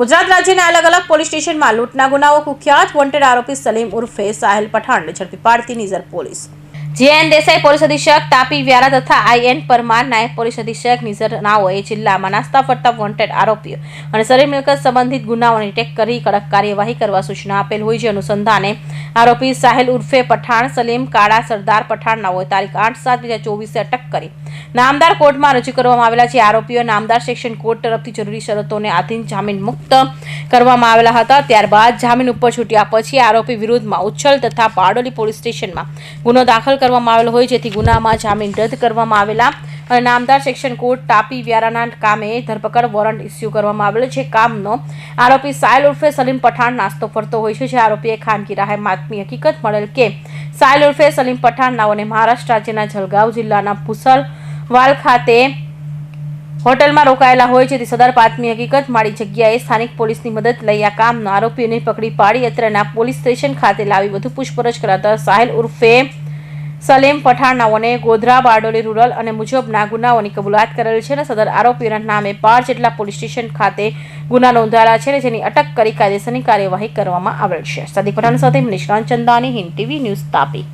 ગુજરાત રાજ્યના અલગ અલગ પોલીસ સ્ટેશનમાં લૂંટના ગુનાઓ કુખ્યાત વોન્ટેડ આરોપી સલીમ ઉર્ફે સાહેલ પઠાણને ઝડપી પાડતી Nizar police. GN Desai police અધિક્ષક તાપી વ્યારા તથા આઈએન પરમાર નાયબ પોલીસ અધિક્ષક નિઝર નાઓએ જિલ્લામાં નાસ્તા ફરતા વોન્ટેડ આરોપીઓ અને શરીર મિલકત સંબંધિત ગુનાઓને ટેક કરી કડક કાર્યવાહી કરવા સૂચના આપેલ હોય છે અનુસંધાને આરોપી સાહેલ ઉર્ફે પઠાણ, સલીમ, કાળા, સરદાર પઠાણ હોય તારીખ આઠ સાત બે હજાર ચોવીસે અટક કરી. નામદાર કોર્ટમાં રજૂ કરવામાં આવેલા છે. આરોપીઓ નામદાર સેક્શન કોર્ટ તરફથી જરૂરી શરતોને આધીન જામીન મુક્ત કરવામાં આવેલા હતા. ત્યારબાદ જામીન ઉપર છૂટ્યા પછી આરોપી વિરુદ્ધમાં ઉચ્છલ તથા બારડોલી પોલીસ સ્ટેશનમાં ગુનો દાખલ કરવામાં આવેલો હોય, જેથી ગુનામાં જામીન રદ કરવામાં આવેલા અને નામદાર સેક્શન કોર્ટ તાપી વ્યારાના કામે ધરપકડ વોરંટ ઇસ્યુ કરવામાં આવેલો છે. કામનો આરોપી સાયલ ઉર્ફે સલીમ પઠાણ નાસ્તો ફરતો હોય છે, જે આરોપીએ ખાનગી રાહે માતમી હકીકત મળેલ કે સાયલ ઉર્ફે સલીમ પઠાણ નાઓને મહારાષ્ટ્ર રાજ્યના જલગાંવ જિલ્લાના ભૂસલ વાલ ખાતે હોટલમાં રોકાયેલા હોય છે. તે સદર પાતમી હકીકત માળી જગ્યાએ સ્થાનિક પોલીસની મદદ લઈ આ કામનો આરોપીને પકડી પાડી અત્રેના પોલીસ સ્ટેશન ખાતે લાવી વધુ પૂછપરછ કરાતા સાહેલ ઉર્ફે સલેમ પઠાણાઓને ગોધરા, બારડોલી રૂરલ અને મુજબના ગુનાઓની કબૂલાત કરેલ છે અને સદર આરોપીઓના નામે બાર જેટલા પોલીસ સ્ટેશન ખાતે ગુના નોંધાયેલા છે જેની અટક કરી કાયદેસરની કાર્યવાહી કરવામાં આવેલ છે. સાદી સાથે નિષ્ણાંત ચંદાની હિન્દ ટીવી ન્યૂઝ તાપી.